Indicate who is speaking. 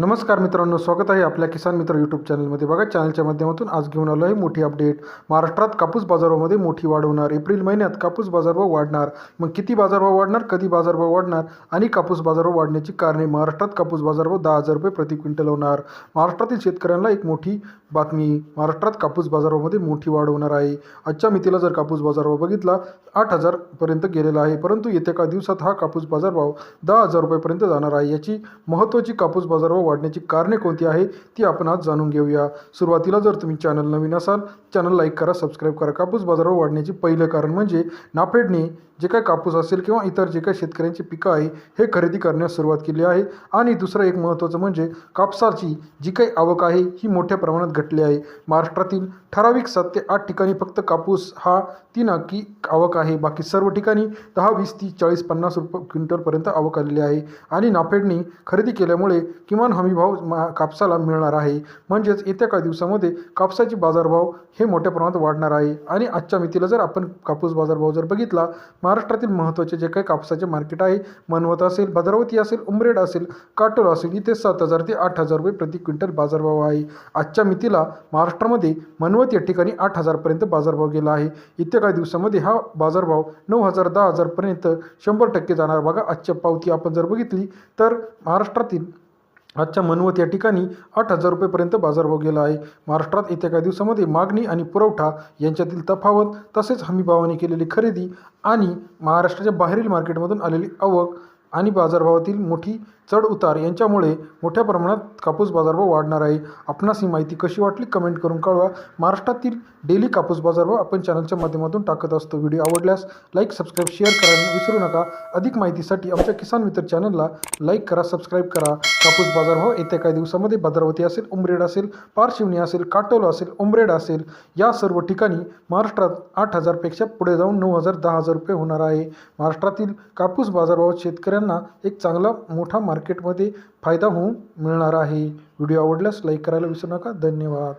Speaker 1: नमस्कार मित्रांनो स्वागत आहे आपल्या किसान मित्र यूट्यूब चॅनलमध्ये बघा चॅनलच्या माध्यमातून आज घेऊन आलो आहे मोठी अपडेट महाराष्ट्रात कापूस बाजारामध्ये मोठी वाढ होणार. एप्रिल महिन्यात कापूस बाजारभाव वाढणार. मग किती बाजारभाव वाढणार कधी बाजारभाव वाढणार आणि कापूस बाजारभाव वाढण्याची कारणे? महाराष्ट्रात कापूस बाजारभाव दहा हजार रुपये प्रति क्विंटल होणार. महाराष्ट्रातील शेतकऱ्यांना एक मोठी बातमी. महाराष्ट्रात कापूस बाजारामध्ये मोठी वाढ होणार आहे. आजच्या मितीला जर कापूस बाजारभाव बघितला आठ हजारपर्यंत गेलेला आहे. परंतु येत्या काही दिवसात हा कापूस बाजारभाव दहा हजार रुपयेपर्यंत जाणार आहे. याची महत्त्वाची कापूस बाजारभाव वाढण्याची कारणे कोणती आहे ती आपण आज जाणून घेऊया. सुरुवातीला जर तुम्ही चॅनल नवीन असाल चॅनल लाईक करा सबस्क्राईब करा. कापूस बाजारावर वाढण्याचे पहिलं कारण म्हणजे नाफेडने जे काही कापूस असेल किंवा इतर जे काही शेतकऱ्यांची पिकं आहे हे खरेदी करण्यास सुरुवात केली आहे. आणि दुसरं एक महत्त्वाचं म्हणजे कापसाची जी काही आवक आहे ही मोठ्या प्रमाणात घटली आहे. महाराष्ट्रातील ठराविक सात ते आठ ठिकाणी फक्त कापूस हा तीन अंकी आवक आहे. बाकी सर्व ठिकाणी दहा वीस तीस चाळीस पन्नास रुपये क्विंटलपर्यंत आवक आलेली आहे. आणि नाफेडने खरेदी केल्यामुळे किमान हमीभाव मा कापसाला मिळणार आहे. म्हणजेच येत्या काही दिवसामध्ये कापसाचे बाजारभाव हे मोठ्या प्रमाणात वाढणार आहे. आणि आजच्या मितीला जर आपण कापूस बाजारभाव जर बघितला महाराष्ट्रातील महत्त्वाचे जे काही कापसाचे मार्केट आहे मनवत असेल भद्रावती असेल उमरेड असेल काटोल असेल इथे सात हजार ते आठ हजार रुपये प्रति क्विंटल बाजारभाव आहे. आजच्या मितीला महाराष्ट्रामध्ये मनवत या ठिकाणी आठ हजारपर्यंत बाजारभाव गेला आहे. येत्या काही दिवसामध्ये हा बाजारभाव नऊ हजार दहा हजारपर्यंत शंभर टक्के जाणार. बघा आजच्या पावती आपण जर बघितली तर महाराष्ट्रातील आजच्या मनवत या ठिकाणी आठ हजार रुपयेपर्यंत बाजारभाव गेला आहे. महाराष्ट्रात येत्या काही दिवसामध्ये मागणी आणि पुरवठा यांच्यातील तफावत तसेच हमीभावाने केलेली खरेदी आणि महाराष्ट्राच्या बाहेरील मार्केटमधून आलेली आवक आणि बाजारभावातील मोठी चढ उतार यांच्यामुळे मोठ्या प्रमाणात कापूस बाजारभाव वाढणार आहे. आपणास ही माहिती कशी वाटली कमेंट करून कळवा. महाराष्ट्रातील डेली कापूस बाजारभाव आपण चॅनलच्या माध्यमातून टाकत असतो. व्हिडिओ आवडल्यास लाईक सबस्क्राईब शेअर करायला विसरू नका. अधिक माहितीसाठी आमच्या किसान मित्र चॅनलला लाईक करा सबस्क्राईब करा. कापूस बाजारभाव येत्या काही दिवसामध्ये भद्रावती असेल उमरेड असेल पारशिवनी असेल काटोल असेल उमरेड असेल या सर्व ठिकाणी महाराष्ट्रात आठ हजारपेक्षा पुढे जाऊन नऊ हजार दहा हजार रुपये होणार आहे. महाराष्ट्रातील कापूस बाजारभावात शेतकऱ्यांना एक चांगला मोठा मार्ग मार्केटमध्ये फायदा होऊन मिळणार आहे. व्हिडिओ आवडल्यास लाईक करायला विसरू नका. धन्यवाद.